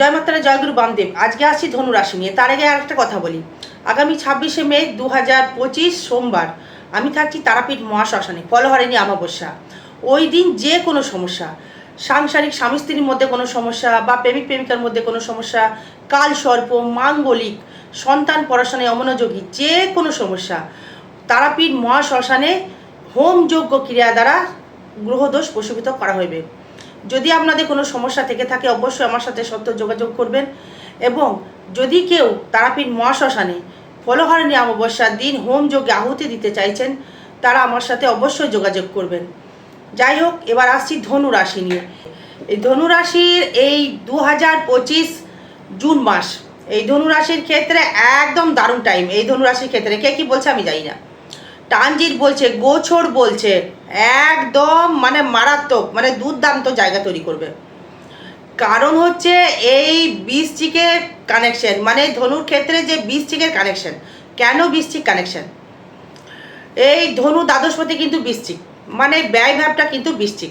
জয় মাতারা জয়গুরু বামদেব, আজকে আসছি ধনু রাশি নিয়ে। তার আগে আরেকটা কথা বলি। আগামী ছাব্বিশে মে দু হাজার পঁচিশ সোমবার আমি থাকছি তারাপীঠ মহাশ্মশানে ফলহারিণী অমাবস্যা। ওই দিন যে কোনো সমস্যা, সাংসারিক স্বামী স্ত্রীর মধ্যে কোনো সমস্যা বা প্রেমিক প্রেমিকার মধ্যে কোনো সমস্যা, কাল সর্প, মাঙ্গলিক, সন্তান পড়াশোনায় অমনোযোগী, যে কোনো সমস্যা, তারাপীঠ মহাশ্মশানে হোমযোগ্য ক্রিয়া দ্বারা গ্রহদোষ প্রশমিত করা হইবে। যদি আপনাদের কোনো সমস্যা থেকে থাকে, অবশ্যই আমার সাথে সত্য যোগাযোগ করবেন। এবং যদি কেউ তারাপীঠ মহাশ্মশানে ফলহারিণী অমাবস্যার দিন হোম যোগে আহুতি দিতে চাইছেন, তারা আমার সাথে অবশ্যই যোগাযোগ করবেন। যাই হোক, এবার আসছি ধনু রাশি নিয়ে। এই ধনু রাশির এই দু পঁচিশ জুন মাস, এই ধনু রাশির ক্ষেত্রে একদম দারুণ টাইম এই ধনু রাশির ক্ষেত্রে কে কি বলছে আমি জানি না। টানজিট বলছে, গোছর বলছে একদম মানে মারাত্মক মানে দুর্দান্ত জায়গা তৈরি করবে। কারণ হচ্ছে এই বৃশ্চিকের কানেকশন মানে ধনুর ক্ষেত্রে যে বৃশ্চিকের কানেকশন কেন বৃশ্চিক কানেকশন এই ধনু দ্বাদশপতি কিন্তু বৃশ্চিক মানে ব্যয় ভাবটা কিন্তু বৃশ্চিক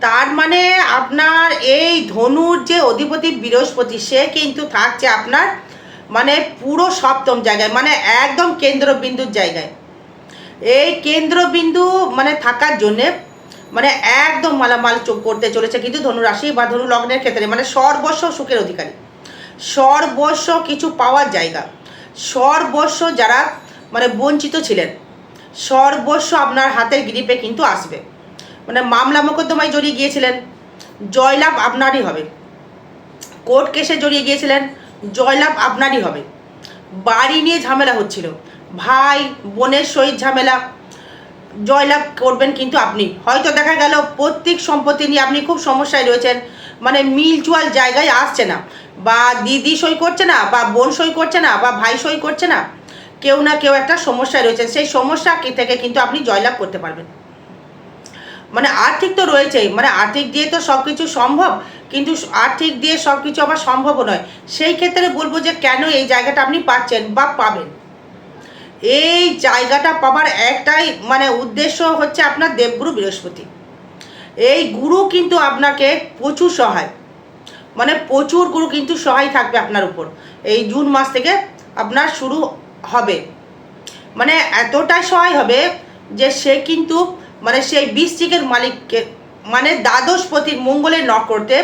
তার মানে আপনার এই ধনুর যে অধিপতি বৃহস্পতি, সে কিন্তু থাকছে আপনার মানে পুরো সপ্তম জায়গায় মানে একদম কেন্দ্রবিন্দুর জায়গায়। এই কেন্দ্রবিন্দু মানে থাকার জন্যে মানে একদম মালামাল চোখ করতে চলেছে। কিন্তু ধনুরাশি বা ধনু লগ্নের ক্ষেত্রে মানে সর্বস্ব সুখের অধিকারী। সর্বস্ব কিছু পাওয়ার জায়গা। সর্বস্ব যারা মানে বঞ্চিত ছিলেন। সর্বস্ব আপনার হাতের গ্রিপে কিন্তু আসবে। মানে মামলা মোকদ্দমায় জড়িয়ে গিয়েছিলেন। জয়লাভ আপনারই হবে। কোর্ট কেসে জড়িয়ে গিয়েছিলেন। জয়লাভ আপনারই হবে। বাড়ি নিয়ে ঝামেলা হচ্ছিল। ভাই, বোনের সহিত ঝামেলা। জয়লাভ করবেন কিন্তু আপনি। হয়তো দেখা গেল প্রত্যেক সম্পত্তি নিয়ে আপনি খুব সমস্যায় রয়েছেন। মানে মিউচুয়াল জায়গায় আসছে না। বা দিদি সই করছে না, বা বোন সই করছে না, বা ভাই সই করছে না। কেউ না কেউ একটা সমস্যায় রয়েছে সেই সমস্যা থেকে কিন্তু আপনি জয়লাভ করতে পারবেন। মানে আর্থিক তো রয়েছেই। মানে আর্থিক দিয়ে তো সব কিছু সম্ভব। কিন্তু আর্থিক দিয়ে সব কিছু আবার সম্ভবও নয়। সেই ক্ষেত্রে বলব যে কেন এই জায়গাটা আপনি পাচ্ছেন বা পাবেন? এই জায়গাটা পাবার একটাই মানে উদ্দেশ্য হচ্ছে আপনার দেবগুরু বৃহস্পতি। এই গুরু কিন্তু আপনাকে প্রচুর সহায়। মানে প্রচুর গুরু কিন্তু সহায় থাকবে আপনার উপর। এই জুন মাস থেকে আপনার শুরু হবে। মানে এতটাই সহায় হবে যে সে কিন্তু মানে সেই বৃশ্চিকের মালিককে মানে দ্বাদশপতির মঙ্গলের নকরতে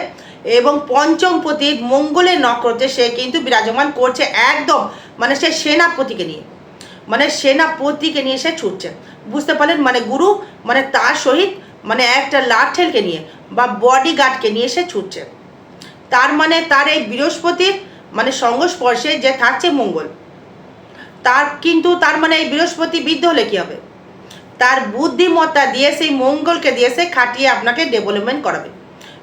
এবং পঞ্চমপতির মঙ্গলের নকরতে সে কিন্তু বিরাজমান করছে একদম মানে সে সেনাপতিকে নিয়ে। মানে সেনাপতিকে নিয়ে সে ছুটছে। বুঝতে পারলেন? মানে গুরু মানে তার সহিত মানে একটা লাঠেলকে নিয়ে বা বডি গার্ডকে নিয়ে সে ছুটছে। তার মানে তার এই বৃহস্পতির মানে সংস্পর্শে যে থাকছে মঙ্গল। তার কিন্তু তার মানে এই বৃহস্পতি বৃদ্ধ হলে কী হবে? তার বুদ্ধিমত্তা দিয়ে সেই মঙ্গলকে দিয়ে সে খাটিয়ে আপনাকে ডেভেলপমেন্ট করাবে।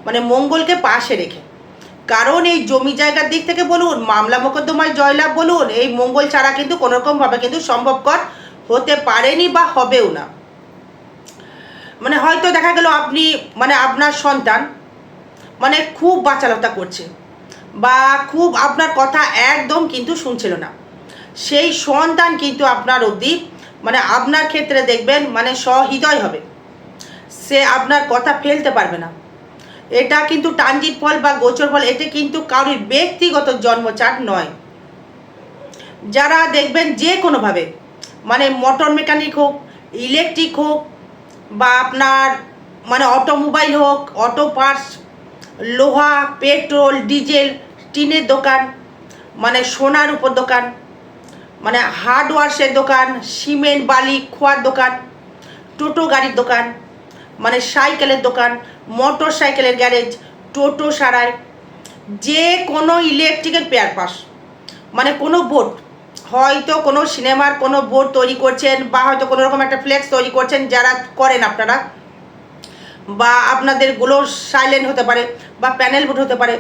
মানে মঙ্গলকে পাশে রেখে। কারণ এই জমি জায়গার দিক থেকে বলুন, মামলা মোকদ্দমায় জয়লাভ বলুন, এই মঙ্গল ছাড়া কিন্তু কোনোরকমভাবে কিন্তু সম্ভবকর হতে পারেনি বা হবেও না। মানে হয়তো দেখা গেল আপনি মানে আপনার সন্তান মানে খুব বাচালতা করছে বা খুব আপনার কথা একদম কিন্তু শুনছিল না। সেই সন্তান কিন্তু আপনার অবধি মানে আপনার ক্ষেত্রে দেখবেন মানে সহৃদয় হবে। সে আপনার কথা ফেলতে পারবে না। এটা কিন্তু টানজিট ফল বা গোচর ফল এটা কিন্তু কারোর ব্যক্তিগত জন্মচাট নয়। যারা দেখবেন যে কোনোভাবে মানে মোটর মেকানিক হোক ইলেকট্রিক হোক, বা আপনার মানে অটোমোবাইল হোক অটো পার্টস লোহা পেট্রোল ডিজেল টিনের দোকান মানে সোনার উপর দোকান মানে হার্ডওয়ার্সের দোকান সিমেন্ট বালি, খোয়ার দোকান, টোটো গাড়ির দোকান মানে সাইকেলের দোকান, মোটর সাইকেলের গ্যারেজ, টোটো সারাই, যে কোনো ইলেকট্রিকের পেয়ার পাস মানে কোনো বোর্ড। হয়তো কোনো সিনেমার কোনো বোর্ড তৈরি করছেন বা হয়তো কোনো রকম একটা ফ্লেক্স তৈরি করছেন যারা করেন আপনারা, বা আপনাদেরগুলো সাইলেন্ট হতে পারে বা প্যানেল বোর্ড হতে পারে,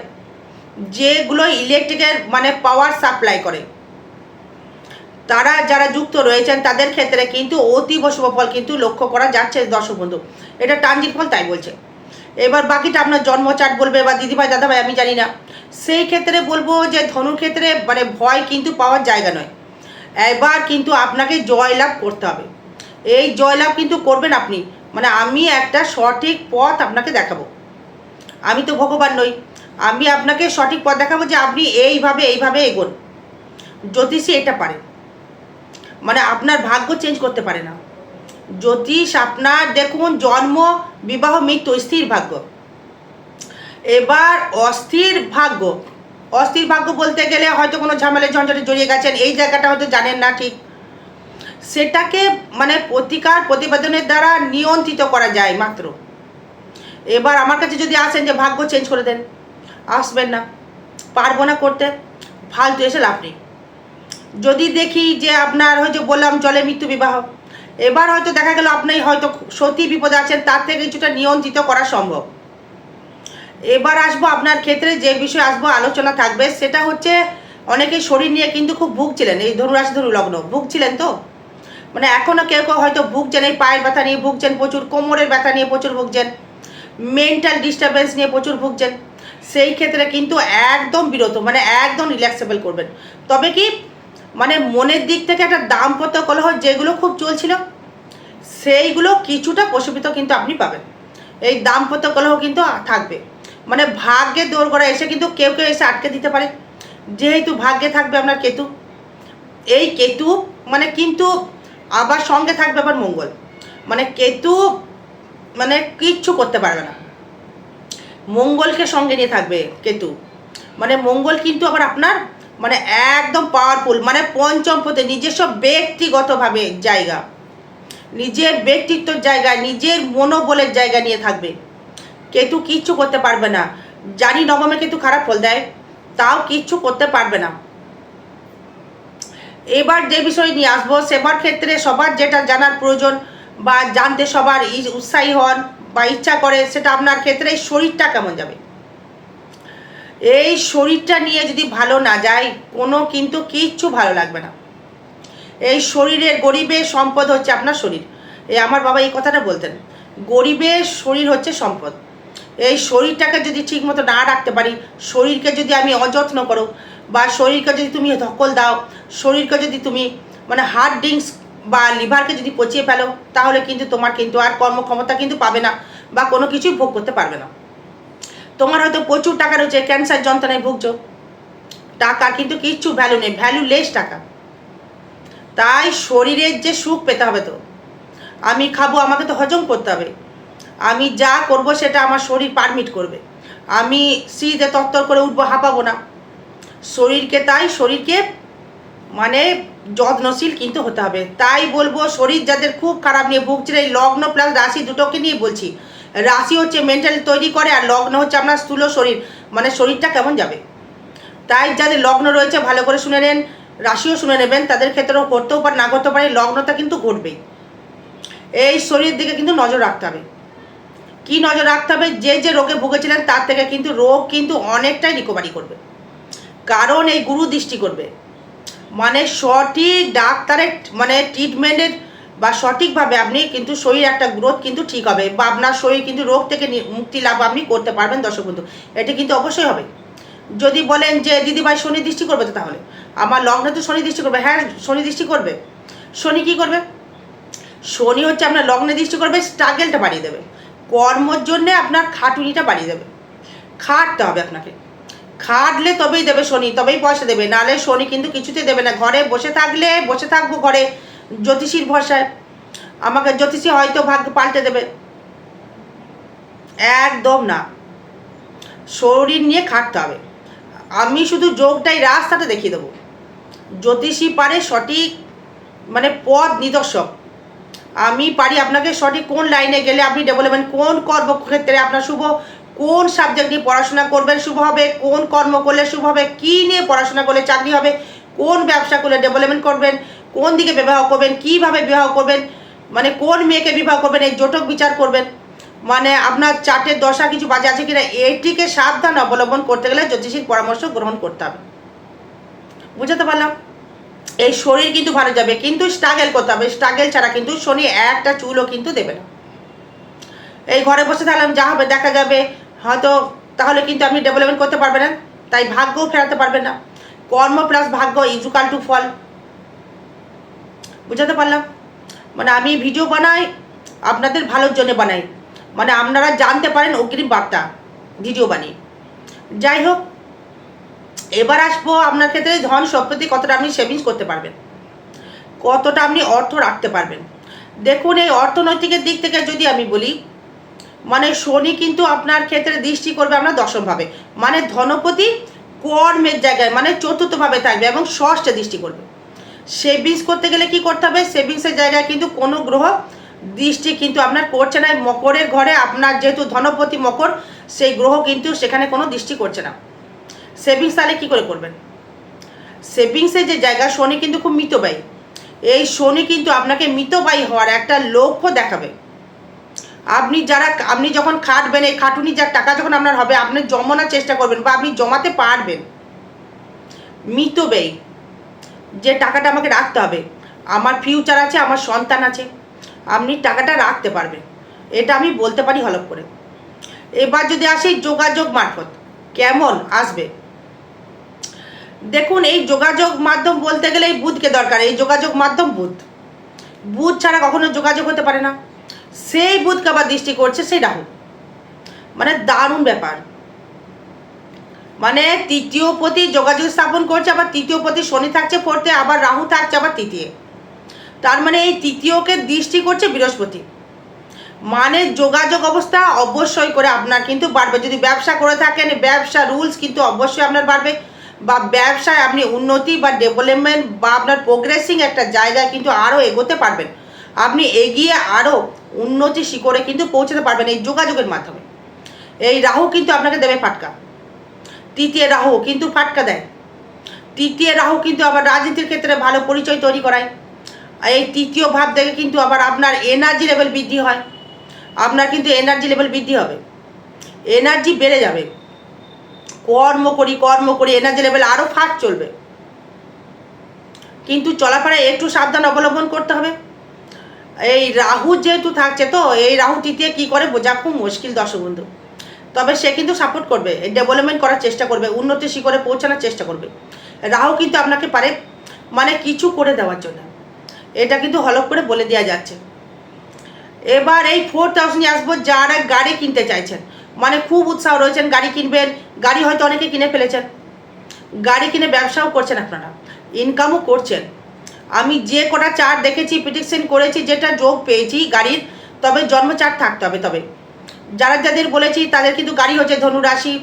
যেগুলো ইলেকট্রিকের মানে পাওয়ার সাপ্লাই করে। তারা যারা যুক্ত রয়েছেন, তাদের ক্ষেত্রে কিন্তু অতীব শুভ ফল কিন্তু লক্ষ্য করা যাচ্ছে দর্শক বন্ধু। এটা টানজিট ফল তাই বলছে। এবার বাকিটা আপনার জন্মচাট বলবে বা দিদিভাই, দাদাভাই, আমি জানি না। সেই ক্ষেত্রে বলব যে ধনুর ক্ষেত্রে মানে ভয় কিন্তু পাওয়ার জায়গা নয়। এবার কিন্তু আপনাকে জয়লাভ করতে হবে। এই জয়লাভ কিন্তু করবেন আপনি। মানে আমি একটা সঠিক পথ আপনাকে দেখাবো। আমি তো ভগবান নই। আমি আপনাকে সঠিক পথ দেখাবো যে আপনি এইভাবে এইভাবে এগোন। জ্যোতিষী এটা পারে। মানে আপনার ভাগ্য চেঞ্জ করতে পারে না। জ্যোতিষ আপনার দেখুন, জন্ম, বিবাহ, মৃত্যু, স্থির ভাগ্য। এবার অস্থির ভাগ্য। অস্থির ভাগ্য বলতে গেলে হয়তো কোনো ঝামেলা, ঝঞ্ঝটে জড়িয়ে গেছেন, এই জায়গাটা হয়তো জানেন না ঠিক। সেটাকে মানে প্রতিকার প্রতিবেদনের দ্বারা নিয়ন্ত্রিত করা যায় মাত্র। এবার আমার কাছে যদি আসেন যে ভাগ্য চেঞ্জ করে দেন, আসবেন না। পারব না করতে, ফালতু এসে লাভ নেই। যদি দেখি যে আপনার হয়তো বললাম জলে মৃত্যু বিবাহ, এবার হয়তো দেখা গেল আপনি হয়তো সত্যি বিপদে আছেন, তার থেকে কিছুটা নিয়ন্ত্রিত করা সম্ভব। এবার আসব আপনার ক্ষেত্রে, যে বিষয়ে আসব, আলোচনা থাকবে, সেটা হচ্ছে অনেকে শরীর নিয়ে কিন্তু খুব ভুগছিলেন, এই ধনুরাশি ধনু লগ্ন, ভুগছিলেন তো? মানে এখনও কেউ কেউ হয়তো ভুগছেন, এই পায়ের ব্যথা নিয়ে ভুগছেন, প্রচুর কোমরের ব্যথা নিয়ে প্রচুর ভুগছেন মেন্টাল ডিস্টারবেন্স নিয়ে প্রচুর ভুগছেন, সেই ক্ষেত্রে কিন্তু একদম বিরত মানে একদম রিল্যাক্সেবল করবেন। তবে কি মানে মনের দিক থেকে একটা দাম্পত্য কলহ যেগুলো খুব চলছিল, সেইগুলো কিছুটা প্রশমিত কিন্তু আপনি পাবেন। এই দাম্পত্য কলহ কিন্তু থাকবে। মানে ভাগ্যে দৌড় করা এসে কিন্তু কেউ কেউ এসে আটকে দিতে পারে। যেহেতু ভাগ্যে থাকবে আপনার কেতু। এই কেতু মানে কিন্তু আবার সঙ্গে থাকবে আবার মঙ্গল। মানে কেতু মানে কিচ্ছু করতে পারবে না। মঙ্গলকে সঙ্গে নিয়ে থাকবে কেতু। মানে মঙ্গল কিন্তু আবার আপনার মানে একদম পাওয়ারফুল মানে পঞ্চম পথে নিজস্ব ব্যক্তিগতভাবে জায়গা। নিজের ব্যক্তিত্বর জায়গায়, নিজের মনোবলের জায়গা নিয়ে থাকবে। কেতু কিচ্ছু করতে পারবে না। জানি নবমে কেতু খারাপ ফল দেয়, তাও কিচ্ছু করতে পারবে না। এবার যে বিষয় নিয়ে আসব, সেবার ক্ষেত্রে সবার যেটা জানার প্রয়োজন বা জানতে সবার উৎসাহী হন বা ইচ্ছা করে, সেটা আপনার ক্ষেত্রে শরীরটা কেমন যাবে? এই শরীরটা নিয়ে যদি ভালো না যায়, কোনো কিন্তু কিচ্ছু ভালো লাগবে না। এই শরীরের গরিবের সম্পদ হচ্ছে আপনার শরীর। এই আমার বাবা এই কথাটা বলতেন গরিবের শরীর হচ্ছে সম্পদ। এই শরীরটাকে যদি ঠিকমতো না রাখতে পারি, শরীরকে যদি আমি অযত্ন করো, বা শরীরকে যদি তুমি ধকল দাও, শরীরকে যদি তুমি মানে হার্ড ড্রিঙ্কস বা লিভারকে যদি পচিয়ে ফেলো, তাহলে কিন্তু তোমার কিন্তু আর কর্মক্ষমতা কিন্তু পাবে না, বা কোনো কিছুই ভোগ করতে পারবে না। তোমার হয়তো প্রচুর টাকা রয়েছে ক্যান্সার যন্ত্রণায় ভুগছো। টাকা কিন্তু কিচ্ছু ভ্যালু নেই ভ্যালু লেস টাকা। তাই শরীরের যে সুখ পেতে হবে তো। আমি খাব, আমাকে তো হজম করতে হবে। আমি যা করব সেটা আমার শরীর পারমিট করবে। আমি শীতে তত্তর করে উঠবো, হাঁপাবো না। শরীরকে তাই, শরীরকে মানে যত্নশীল কিন্তু হতে হবে। তাই বলব, শরীর যাদের খুব খারাপ নিয়ে ভুগছে, এই লগ্ন প্লাস রাশি দুটোকে নিয়ে বলছি। রাশি হচ্ছে মেন্টালি তৈরি করে আর লগ্ন হচ্ছে আপনার স্থূল শরীর। মানে শরীরটা কেমন যাবে? তাই যাদের লগ্ন রয়েছে, ভালো করে শুনে নেন, রাশিও শুনে নেবেন, তাদের ক্ষেত্রেও করতেও পারে, না করতে পারে, লগ্নটা কিন্তু ঘটবেই। এই শরীরের দিকে কিন্তু নজর রাখতে হবে। কি নজর রাখতে হবে? যে যে রোগে ভুগেছিলেন, তার থেকে কিন্তু রোগ কিন্তু অনেকটাই রিকভারি করবে। কারণ এই গুরু দৃষ্টি করবে। মানে সঠিক ডাক্তারের মানে ট্রিটমেন্টের বা সঠিকভাবে আপনি কিন্তু শরীর একটা গ্রোথ কিন্তু ঠিক হবে বা আপনার শরীর কিন্তু রোগ থেকে মুক্তি লাভ আপনি করতে পারবেন, দর্শক বন্ধু। এটি কিন্তু অবশ্যই হবে। যদি বলেন যে, দিদিভাই, শনি দৃষ্টি করবে তো তাহলে? আমার লগ্নে তো শনি দৃষ্টি করবে। হ্যাঁ শনি দৃষ্টি করবে। শনি কি করবে? শনি হচ্ছে আপনার লগ্নে দৃষ্টি করবে স্ট্রাগেলটা বাড়িয়ে দেবে। কর্মর জন্যে আপনার খাটুনিটা বাড়িয়ে দেবে। খাটতে হবে আপনাকে। খাটলে তবেই দেবে শনি, তবেই পয়সা দেবে। নাহলে শনি কিন্তু কিছুতে দেবে না। ঘরে বসে থাকলে বসে থাকব ঘরে। জ্যোতিষীর ভরসায়। আমাকে জ্যোতিষী হয়তো ভাগ্য পাল্টে দেবে। একদম না। শরীর নিয়ে খাটতে হবে। আমি শুধু যোগটাই রাস্তাটা দেখিয়ে দেবো। জ্যোতিষী পারে সঠিক মানে পথ নিদর্শক। আমি পারি আপনাকে সঠিক কোন লাইনে গেলে আপনি ডেভেলপমেন্ট কোন কর্মক্ষেত্রে আপনার শুভ, কোন সাবজেক্ট নিয়ে পড়াশোনা করবেন শুভ হবে, কোন কর্ম করলে শুভ হবে, কী নিয়ে পড়াশোনা করলে চাকরি হবে, কোন ব্যবসা করলে ডেভেলপমেন্ট করবেন কোন দিকে বিবাহ করবেন, কীভাবে বিবাহ করবেন মানে কোন মেয়েকে বিবাহ করবেন, এই জোটক বিচার করবেন। মানে আপনার চার্টের দশা কিছু বাজে আছে কিনা, এটিকে সাবধান অবলম্বন করতে গেলে জ্যোতিষীর পরামর্শ গ্রহণ করতে হবে। বুঝাতে পারলাম? এই শরীর কিন্তু ভালো যাবে, কিন্তু স্ট্রাগেল করতে হবে। স্ট্রাগেল ছাড়া কিন্তু শনি একটা চুলও কিন্তু দেবে না। এই ঘরে বসে থাকলাম, যা হবে দেখা যাবে। হয়তো তাহলে কিন্তু আপনি ডেভেলপমেন্ট করতে পারবেন না, তাই ভাগ্যও ফেরাতে পারবেন না। কর্ম প্লাস ভাগ্য, ইজুকাল টু ফল বুঝাতে পারলাম? মানে আমি ভিডিও বানাই, আপনাদের ভালোর জন্য বানাই। মানে আপনারা জানতে পারেন অগ্রিম বার্তা ভিডিও বানিয়ে। যাই হোক, এবার আসব আপনার ক্ষেত্রে ধন সম্পত্তি কতটা আপনি সেভিংস করতে পারবেন। কতটা আপনি অর্থ রাখতে পারবেন। দেখুন, এই অর্থনৈতিকের দিক থেকে যদি আমি বলি মানে শনি কিন্তু আপনার ক্ষেত্রে দৃষ্টি করবে আপনার দশমভাবে মানে ধনপতি কর্মের জায়গায় মানে চতুর্থভাবে থাকবে এবং ষষ্ঠে দৃষ্টি করবে। সেভিংস করতে গেলে কি করতে হবে? সেভিংসের জায়গায় কিন্তু কোনো গ্রহ দৃষ্টি কিন্তু আপনার করছে না। মকরের ঘরে আপনার যেহেতু ধনপতি মকর, সেই গ্রহ কিন্তু সেখানে কোনো দৃষ্টি করছে না। সেভিংস তাহলে কী করে করবেন? সেভিংসের যে জায়গা, শনি কিন্তু খুব মিতব্যয়ী। এই শনি কিন্তু আপনাকে মিতব্যয়ী হওয়ার একটা লক্ষ্য দেখাবে। আপনি যারা, আপনি যখন খাটবেন, এই খাটুনি যার টাকা যখন আপনার হবে, আপনি জমানোর চেষ্টা করবেন বা আপনি জমাতে পারবেন। মিতব্যয়ী। যে টাকাটা আমাকে রাখতে হবে। আমার ফিউচার আছে, আমার সন্তান আছে। আপনি টাকাটা রাখতে পারবেন। এটা আমি বলতে পারি হলপ করে। এবার যদি আসি যোগাযোগ মারফত, কেমন আসবে? দেখুন, এই যোগাযোগ মাধ্যম বলতে গেলে এই বুধকে দরকার। এই যোগাযোগ মাধ্যম বুধ। বুধ ছাড়া কখনো যোগাযোগ হতে পারে না। সেই বুধকে আবার দৃষ্টি করছে সেই রাহু। মানে দারুণ ব্যাপার। মানে তৃতীয় পতি যোগাযোগ স্থাপন করছে, আবার তৃতীয় পতি শনি থাকছে, ফোর্থে আবার রাহু থাকছে, আবার তৃতীয়। তার মানে এই তৃতীয়কে দৃষ্টি করছে বৃহস্পতি। মানে যোগাযোগ অবস্থা অবশ্যই করে আপনার কিন্তু বাড়বে। যদি ব্যবসা করে থাকেন, ব্যবসা রুলস কিন্তু অবশ্যই আপনার বাড়বে। বা ব্যবসায় আপনি উন্নতি বা ডেভেলপমেন্ট বা আপনার প্রোগ্রেসিং একটা জায়গায় কিন্তু আরও এগোতে পারবেন। আপনি এগিয়ে আরও উন্নতি শিখরে কিন্তু পৌঁছাতে পারবেন এই যোগাযোগের মাধ্যমে। এই রাহু কিন্তু আপনাকে দেবে ফাটকা। তৃতীয় রাহু কিন্তু ফাটকা দেয়। তৃতীয় রাহু কিন্তু আবার রাজনীতির ক্ষেত্রে ভালো পরিচয় তৈরি করায়। এই তৃতীয় ভাব থেকে কিন্তু আবার আপনার এনার্জি লেভেল বৃদ্ধি হয়। আপনার কিন্তু এনার্জি লেভেল বৃদ্ধি হবে। এনার্জি বেড়ে যাবে। কর্ম করি কর্ম করি এনার্জি লেভেল আরও ফাস্ট চলবে। কিন্তু চলাফেরায় একটু সাবধান অবলম্বন করতে হবে। এই রাহু যেহেতু থাকছে তো, এই রাহু তৃতীয় কী করে বোঝা খুব মুশকিল দর্শক বন্ধু। তবে সে কিন্তু সাপোর্ট করবে ডেভেলপমেন্ট করার চেষ্টা করবে, উন্নতি শিখরে পৌঁছানোর চেষ্টা করবে। রাহু কিন্তু আপনাকে পারে মানে কিছু করে দেওয়ার জন্য। এটা কিন্তু হলক করে বলে দেওয়া যাচ্ছে। এবার এই ফোর থাউজেন্ডে আসব যারা গাড়ি কিনতে চাইছেন। মানে খুব উৎসাহ রয়েছেন গাড়ি কিনবেন, গাড়ি হয়তো অনেকে কিনে ফেলেছেন। গাড়ি কিনে ব্যবসাও করছেন আপনারা ইনকামও করছেন। আমি যে কটা চার্ট দেখেছি প্রিডিকশন করেছি, যেটা যোগ পেয়েছি গাড়ির, তবে জন্ম চার্ট থাকতে হবে তবে। যারা যাদের বলেছি, তাদের কিন্তু গাড়ি হচ্ছে ধনু রাশি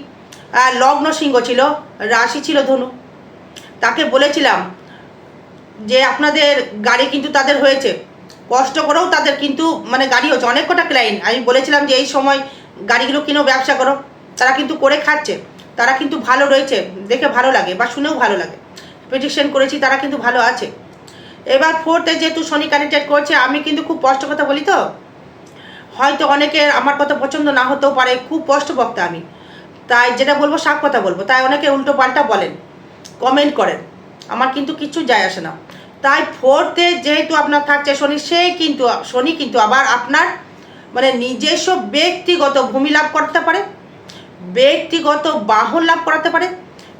লগ্ন সিংহ ছিল, রাশি ছিল ধনু। তাকে বলেছিলাম যে আপনাদের গাড়ি কিন্তু তাদের হয়েছে। কষ্ট করেও তাদের কিন্তু মানে গাড়ি হচ্ছে, অনেক কটা ক্লায়েন্ট আমি বলেছিলাম যে এই সময় গাড়িগুলো কিনেও ব্যবসা করো। তারা কিন্তু করে খাচ্ছে। তারা কিন্তু ভালো রয়েছে, দেখে ভালো লাগে বা শুনেও ভালো লাগে। প্রেডিকশন করেছি, তারা কিন্তু ভালো আছে। এবার ফোর্থে যেহেতু শনি কানেক্টেড করছে, আমি কিন্তু খুব কষ্ট কথা বলি তো? হয়তো অনেকের আমার কথা পছন্দ না হতেও পারে, খুব কষ্ট বক্তা আমি। তাই যেটা বলব, সাপ কথা বলব। তাই অনেকে উল্টো পাল্টা বলেন কমেন্ট করেন। আমার কিন্তু কিছু যায় আসে না। তাই ফোর্থে যেহেতু আপনার থাকছে শনি, সে কিন্তু, শনি কিন্তু আবার আপনার মানে নিজস্ব ব্যক্তিগত ভূমি লাভ করতে পারে, ব্যক্তিগত বাহন লাভ করাতে পারে,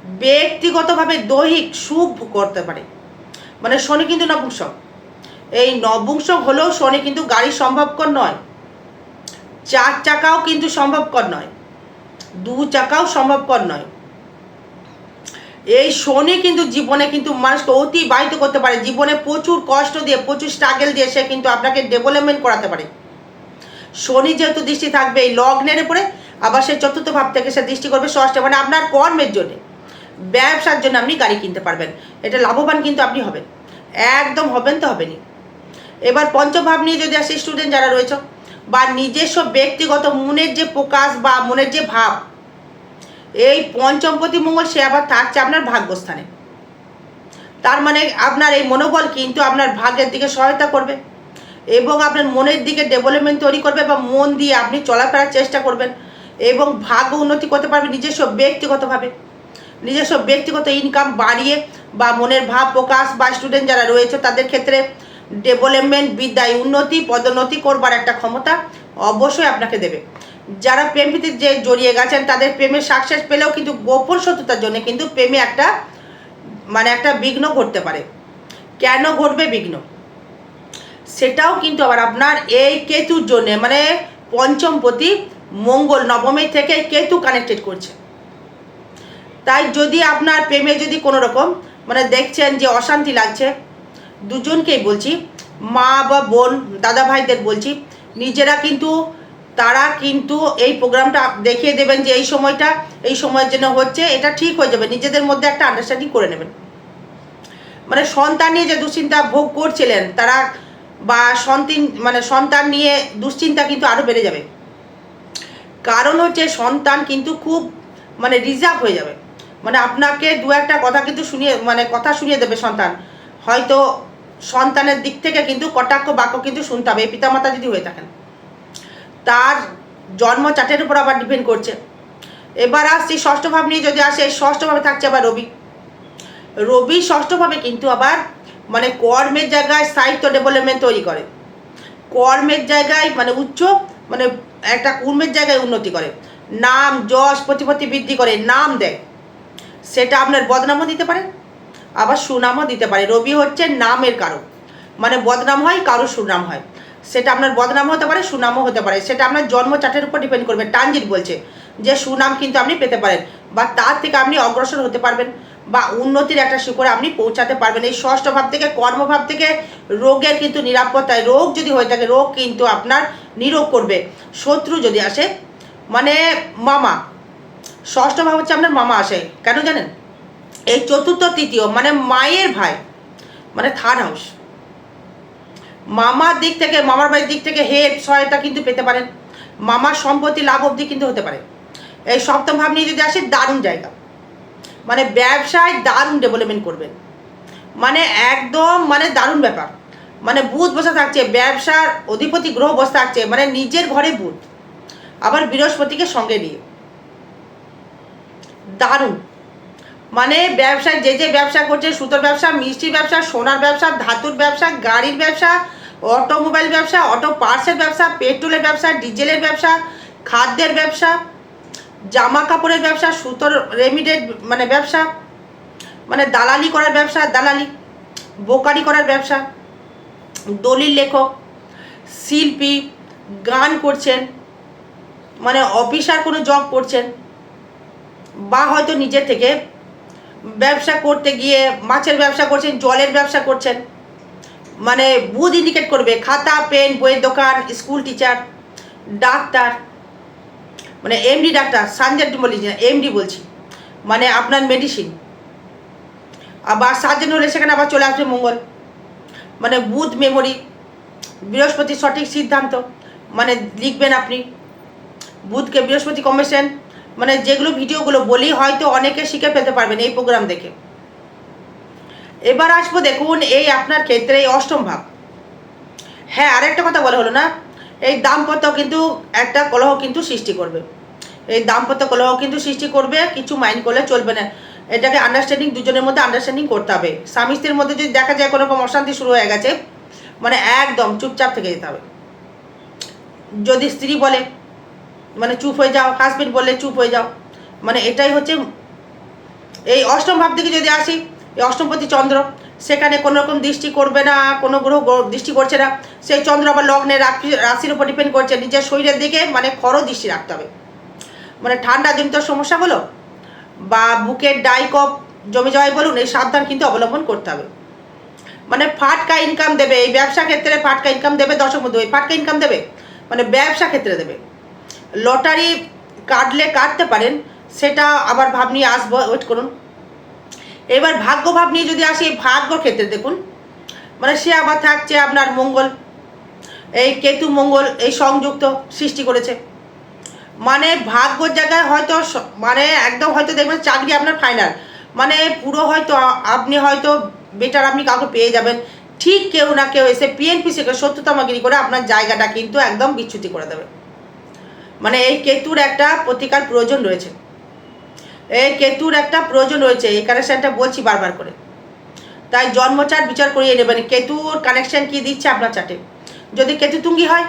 ব্যক্তিগতভাবে দৈহিক সুখ করতে পারে। মানে শনি কিন্তু নপুংসক। এই নপুংসক হলেও শনি কিন্তু গাড়ি সম্ভবকর নয়। চার চাকাও কিন্তু সম্ভবকর নয়। দু চাকাও সম্ভবকর নয়। এই শনি কিন্তু জীবনে কিন্তু মানুষকে অতিবাহিত করতে পারে। জীবনে প্রচুর কষ্ট দিয়ে, প্রচুর স্ট্রাগল দিয়ে সে কিন্তু আপনাকে ডেভেলপমেন্ট করাতে পারে। শনি যেহেতু দৃষ্টি থাকবে এই লগ্নের উপরে, আবার সে চতুর্থ ভাব থেকে সে দৃষ্টি করবে ষষ্ঠে মানে আপনার কর্মের জন্য। ব্যবসার জন্য আপনি গাড়ি কিনতে পারবেন। এটা লাভবান কিন্তু আপনি হবেন। একদম হবেন তো হবেনি এবার পঞ্চভাব নিয়ে যদি আসি স্টুডেন্ট যারা রয়েছে বা নিজস্ব ব্যক্তিগত মনের যে প্রকাশ বা মনের যে ভাব, এই পঞ্চমপতি মঙ্গল সে আবার থাকছে আপনার ভাগ্যস্থানে। তার মানে আপনার এই মনোবল কিন্তু আপনার ভাগ্যের দিকে সহায়তা করবে এবং আপনার মনের দিকে ডেভেলপমেন্ট তৈরি করবে বা মন দিয়ে আপনি চলাফেরার চেষ্টা করবেন এবং ভাগ্য উন্নতি করতে পারবেন নিজস্ব ব্যক্তিগতভাবে। নিজস্ব ব্যক্তিগত ইনকাম বাড়িয়ে বা মনের ভাব প্রকাশ বা স্টুডেন্ট যারা রয়েছে তাদের ক্ষেত্রে ডেভেলপমেন্ট বিদ্যায় উন্নতি, পদোন্নতি করবার একটা ক্ষমতা অবশ্যই আপনাকে দেবে। যারা প্রেম যে জড়িয়ে গেছেন, তাদের প্রেমে সাকসেস পেলেও কিন্তু গোপন শত্রুতার জন্য কিন্তু প্রেমে একটা মানে একটা বিঘ্ন ঘটতে পারে। কেন ঘটবে বিঘ্ন? সেটাও কিন্তু আবার আপনার এই কেতুর জন্যে মানে পঞ্চমপতি মঙ্গল নবমী থেকে কেতু কানেক্টেড করছে। তাই যদি আপনার প্রেমে যদি কোনো রকম মানে দেখছেন যে অশান্তি লাগছে দুজনকেই বলছি, মা বা বোন দাদা ভাইদের বলছি, নিজেরা কিন্তু, তারা কিন্তু এই প্রোগ্রামটা দেখিয়ে দেবেন যে এই সময়টা, এই সময়ের জন্য হচ্ছে, এটা ঠিক হয়ে যাবে, নিজেদের মধ্যে একটা আন্ডারস্ট্যান্ডিং করে নেবেন। মানে সন্তান নিয়ে যে দুশ্চিন্তা ভোগ করছিলেন, তারা বা সন্তান মানে সন্তান নিয়ে দুশ্চিন্তা কিন্তু আরও বেড়ে যাবে। কারণ হচ্ছে সন্তান কিন্তু খুব মানে রিজার্ভ হয়ে যাবে। মানে আপনাকে দু একটা কথা কিন্তু শুনিয়ে মানে কথা শুনিয়ে দেবে সন্তান। হয়তো সন্তানের দিক থেকে কিন্তু কটাক্ষ, বাক্য কিন্তু শুনতে হবে। এই পিতামাতা যদি হয়ে থাকেন, তার জন্ম চাটের উপর আবার ডিপেন্ড করছে। এবার আসছি ষষ্ঠ ভাব নিয়ে, যদি আসে এই ষষ্ঠ ভাবে থাকছে আবার রবি। রবি ষষ্ঠভাবে কিন্তু আবার মানে কর্মের জায়গায় সাহিত্য ডেভেলপমেন্ট তৈরি করে। কর্মের জায়গায় মানে উচ্চ মানে একটা কর্মের জায়গায় উন্নতি করে। নাম, যশ, প্রতিপত্তি বৃদ্ধি করে, নাম দেয়। সেটা আপনার বদনামও দিতে পারে আবার সুনামও দিতে পারে। রবি হচ্ছে নামের কারক। মানে বদনাম হয় কারও সুনাম হয়। সেটা আপনার বদনাম হতে পারে, সুনামও হতে পারে। সেটা আপনার জন্ম চাটের উপর ডিপেন্ড করবে। টানজিট বলছে যে, সুনাম কিন্তু আপনি পেতে পারেন বা তার থেকে আপনি অগ্রসর হতে পারবেন বা উন্নতির একটা শিখরে আপনি পৌঁছাতে পারবেন। এই ষষ্ঠ ভাব থেকে কর্মভাব থেকে রোগের কিন্তু নিরাপত্তায়, রোগ যদি হয়ে থাকে, রোগ কিন্তু আপনার নিরোগ করবে। শত্রু যদি আসে মানে মামা, ষষ্ঠ ভাব হচ্ছে আপনার মামা আসে। কেন জানেন? এই চতুর্থ, তৃতীয় মানে মায়ের ভাই মানে থার্ড হাউস মামার দিক থেকে, মামার বাড়ির দিক থেকে হেড সহায়তা কিন্তু পেতে পারেন। মামার সম্পত্তি লাভ অবধি কিন্তু হতে পারে। এই সপ্তম ভাব নিয়ে যদি আসে, দারুণ জায়গা। মানে ব্যবসায় দারুণ ডেভেলপমেন্ট করবেন। মানে একদম মানে দারুণ ব্যাপার। মানে বুধ বসে থাকছে, ব্যবসার অধিপতি গ্রহ বসে থাকছে মানে নিজের ঘরে বুধ। আবার বৃহস্পতিকে সঙ্গে নিয়ে। দারুণ। মানে ব্যবসায় যে যে ব্যবসা করছে, সুতোর ব্যবসা, মিষ্টির ব্যবসা, সোনার ব্যবসা, ধাতুর ব্যবসা, গাড়ির ব্যবসা, অটোমোবাইল ব্যবসা, অটো পার্সের ব্যবসা, পেট্রোলের ব্যবসা, ডিজেলের ব্যবসা, খাদ্যের ব্যবসা জামা কাপড়ের ব্যবসা, সুতোর রেমিডেড মানে ব্যবসা মানে দালালি করার ব্যবসা, দালালি, বোকারি করার ব্যবসা, দলিল লেখক, শিল্পী, গান করছেন মানে অফিসার কোনো জব করছেন, বা হয়তো নিজের থেকে ব্যবসা করতে গিয়ে মাছের ব্যবসা করছেন, জলের ব্যবসা করছেন মানে বুধ ইন্ডিকেট করবে, খাতা পেন বইয়ের দোকান স্কুল টিচার ডাক্তার মানে এমডি ডাক্তার সার্জেন্ট বলছি না এমডি বলছি মানে আপনার মেডিসিন আবার সার্জেন্ট হলে সেখানে আবার চলে আসবে মঙ্গল মানে বুধ মেমোরি বৃহস্পতি সঠিক সিদ্ধান্ত মানে লিখবেন আপনি বুধকে বৃহস্পতি কমিশন মানে যেগুলো ভিডিওগুলো বলি, হয়তো অনেকে শিখে ফেলতে পারবেন এই প্রোগ্রাম দেখে। এবার আসব দেখুন এই আপনার ক্ষেত্রে এই অষ্টম ভাব হ্যাঁ আরেকটা কথা বলা হলো না? এই দাম্পত্য কিন্তু একটা কলহ কিন্তু সৃষ্টি করবে। এই দাম্পত্য কলহ কিন্তু সৃষ্টি করবে, কিছু মাইন্ড করলে চলবে না। এটাকে আন্ডারস্ট্যান্ডিং দুজনের মধ্যে আন্ডারস্ট্যান্ডিং করতে হবে। স্বামী মধ্যে যদি দেখা যায় কোনো রকম অশান্তি শুরু হয়ে গেছে মানে একদম চুপচাপ থেকে যেতে হবে। যদি স্ত্রী বলে মানে চুপ হয়ে যাও হাজবেন্ড বললে চুপ হয়ে যাও। মানে এটাই হচ্ছে এই অষ্টম ভাব থেকে যদি আসি, এই অষ্টমপতি চন্দ্র, সেখানে কোনো রকম দৃষ্টি করবে না, কোনো গ্রহ দৃষ্টি করছে না। সেই চন্দ্র আবার লগ্নে রাশি- রাশির উপর ডিপেন্ড করছে, নিজের শরীরের দিকে মানে খরও দৃষ্টি রাখতে হবে। মানে ঠান্ডা জনিত সমস্যা হলো, বা বুকের ডাই কপ জমে যাওয়াই বলুন, এই সাবধান কিন্তু অবলম্বন করতে হবে। মানে ফাটকা ইনকাম দেবে, এই ব্যবসা ক্ষেত্রে ফাটকা ইনকাম দেবে দশক মধ্যে ফাটকা ইনকাম দেবে। মানে ব্যবসা ক্ষেত্রে দেবে। লটারি কাটলে কাটতে পারেন, সেটা আবার ভাব নিয়ে আসব ওয়েট করুন। এবার ভাগ্য ভাব নিয়ে যদি আসি, ভাগ্য ক্ষেত্রে দেখুন মানে সে আবার থাকছে আপনার মঙ্গল, এই কেতু মঙ্গল, এই সংযুক্ত সৃষ্টি করেছে। মানে ভাগ্যর জায়গায় হয়তো মানে একদম হয়তো দেখবেন চাকরি আপনার ফাইনাল মানে পুরো হয়তো আপনি হয়তো বেটার আপনি কাউকে পেয়ে যাবেন। ঠিক কেউ না কেউ এসে পিএনপি থেকে সত্যতমাগিরি করে আপনার জায়গাটা কিন্তু একদম বিচ্যুতি করে দেবে। মানে এই কেতুর একটা প্রতিকার প্রয়োজন রয়েছে। এই কেতুর একটা প্রয়োজন রয়েছে, এই কানেকশানটা বলছি বারবার করে। তাই জন্মচার বিচার করিয়ে নেবেন। কেতুর কানেকশান কি দিচ্ছে আপনার চাটে যদি কেতু তুঙ্গি হয়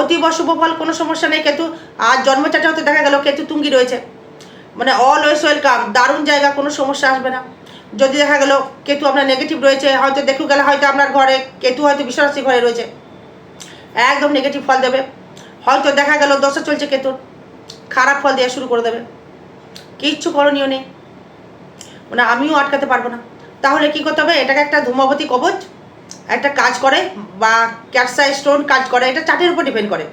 অতীব শুভ ফল কোনো সমস্যা নেই। কেতু আর জন্মচাটে হতে দেখা গেল কেতু তুঙ্গি রয়েছে। মানে অলওয়েজ ওয়েলকাম দারুণ জায়গা, কোনো সমস্যা আসবে না। যদি দেখা গেল কেতু আপনার নেগেটিভ রয়েছে, হয়তো দেখু গেলে হয়তো আপনার ঘরে কেতু হয়তো বিশ্বরাশি ঘরে রয়েছে। একদম নেগেটিভ ফল দেবে। হয়তো দেখা গেল, দশা চলছে কেতুর খারাপ ফল দেওয়া শুরু করে দেবে। কিচ্ছু করণীয় নেই। মানে আমিও আটকাতে পারব না। তাহলে কি করতে হবে? এটাকে একটা ধূমাবতী কবচ, একটা কাজ করে বা ক্যাটসা স্টোন কাজ করে, এটা চাটের উপর ডিপেন্ড করে।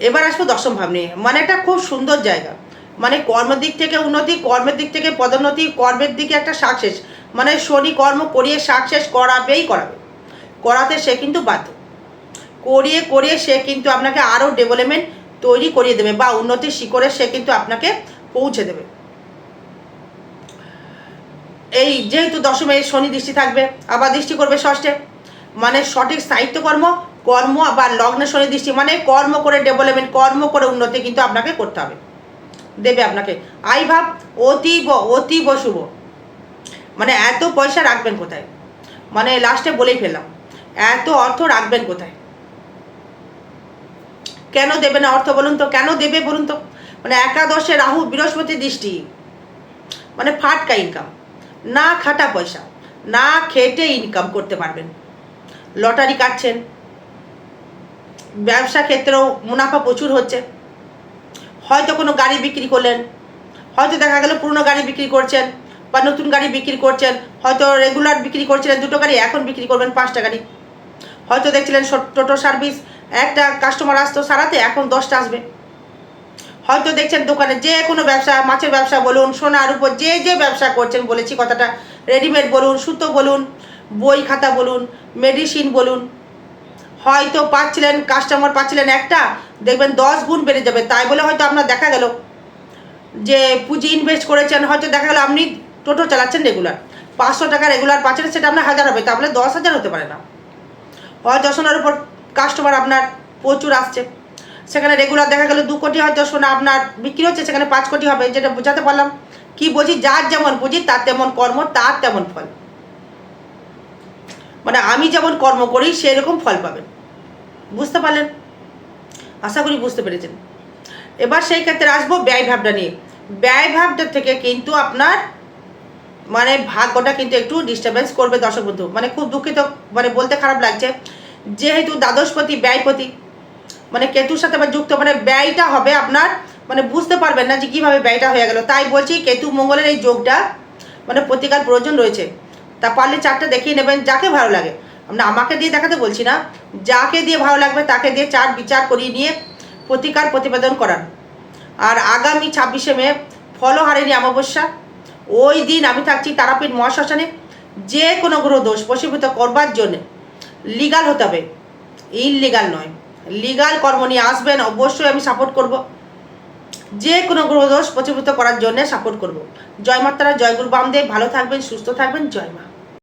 এবার আসব দশম ভাব নিয়ে। মানে একটা খুব সুন্দর জায়গা। মানে কর্মের দিক থেকে উন্নতি, কর্মের দিক থেকে পদোন্নতি, কর্মের দিকে একটা সাকসেস। মানে শনি কর্ম করিয়ে সাকসেস করাবেই করাবে। করাতে সে কিন্তু বাধ্য। করিয়ে করিয়ে সে কিন্তু আপনাকে আরও ডেভেলপমেন্ট তৈরি করিয়ে দেবে বা উন্নতির শিখরে সে কিন্তু আপনাকে পৌঁছে দেবে। এই যেহেতু দশমে শনি দৃষ্টি থাকবে, আবার দৃষ্টি করবে ষষ্ঠে। মানে সঠিক সাহিত্যকর্ম, কর্ম বা লগ্নে শনি দৃষ্টি মানে কর্ম করে ডেভেলপমেন্ট কর্ম করে উন্নতি কিন্তু আপনাকে করতে হবে। দেবে আপনাকে। আই ভাব, অতীব অতীব শুভ। মানে এত পয়সা রাখবেন কোথায়? মানে লাস্টে বলেই ফেললাম, এত অর্থ রাখবেন কোথায়? কেন দেবে না অর্থ বলুন তো, কেন দেবে বলুন তো? মানে একাদশে রাহু বৃহস্পতি দৃষ্টি মানে ফাটকা ইনকাম না খাটা পয়সা, না খেটে ইনকাম করতে পারবেন। লটারি কাটছেন, ব্যবসা ক্ষেত্রেও মুনাফা প্রচুর হচ্ছে। হয়তো কোনো গাড়ি বিক্রি করলেন, হয়তো দেখা গেল পুরনো গাড়ি বিক্রি করছেন বা নতুন গাড়ি বিক্রি করছেন, হয়তো রেগুলার বিক্রি করছিলেন, দুটো গাড়ি এখন বিক্রি করবেন, পাঁচটা গাড়ি। হয়তো দেখছিলেন টোটো সার্ভিস একটা কাস্টমার আসতো সারাতে, এখন দশটা আসবে। হয়তো দেখছেন দোকানে যে কোনো ব্যবসা, মাছের ব্যবসা বলুন, সোনার উপর যে যে ব্যবসা করছেন বলেছি কথাটা রেডিমেড বলুন, সুতো বলুন, বই খাতা বলুন মেডিসিন বলুন, হয়তো পাচ্ছিলেন কাস্টমার পাচ্ছিলেন একটা, দেখবেন দশ গুণ বেড়ে যাবে। তাই বলে হয়তো আপনার দেখা গেল যে পুঁজি ইনভেস্ট করেছেন, হয়তো দেখা গেল আপনি টোটো চালাচ্ছেন রেগুলার পাঁচশো টাকা রেগুলার পাচ্ছেন, সেটা আপনার হাজার হবে, তাহলে দশ হাজার হতে পারে না। হয়তো সোনার উপর কাস্টমার আপনার প্রচুর আসছে। সেখানে রেগুলার দেখা গেলো দু কোটি হয়তো সোনা আপনার বিক্রি হচ্ছে, সেখানে পাঁচ কোটি হবে, যেটা বোঝাতে পারলাম। কি বুঝি, যার যেমন বুঝি, তার তেমন কর্ম, তার তেমন ফল। মানে আমি যেমন কর্ম করি, সেরকম ফল পাবেন। বুঝতে পারলেন? আশা করি বুঝতে পেরেছেন। এবার সেই ক্ষেত্রে আসব ব্যয় ভাবটা নিয়ে। ব্যয় ভাবটা থেকে কিন্তু আপনার মানে ভাগ্যটা কিন্তু একটু ডিস্টারবেন্স করবে দর্শক বন্ধু। মানে খুব দুঃখিত মানে বলতে খারাপ লাগছে। যেহেতু দ্বাদশপতি, ব্যয়পতি মানে কেতুর সাথে আবার যুক্ত মানে ব্যয়টা হবে আপনার মানে বুঝতে পারবেন না যে কীভাবে ব্যয়টা হয়ে গেল। তাই বলছি, কেতু মঙ্গলের এই যোগটা মানে প্রতিকার প্রয়োজন রয়েছে। তা পারলে চারটা দেখিয়ে নেবেন, যাকে ভালো লাগে। আমরা আমাকে দিয়ে দেখাতে বলছি না, যাকে দিয়ে ভালো লাগবে তাকে দিয়ে চার বিচার করিয়ে নিয়ে প্রতিকার প্রতিবেদন করান। আর আগামী ছাব্বিশে মে, ফলহারিণী অমাবস্যা, ওই দিন আমি থাকছি তারাপীঠ মহাশ্মশানে, যে কোনো গ্রহ দোষ বশীভূত করবার জন্যে। লিগাল হতে হবে। ইললিগাল নয়। লিগাল কর্ম নিয়ে আসবেন, অবশ্যই আমি সাপোর্ট করব। যে কোনো গ্রহদোষ প্রচিভূত করার জন্য সাপোর্ট করব। জয় মাতারা, জয় গুরু বামদেব, ভালো থাকবেন, সুস্থ থাকবেন, জয় মা।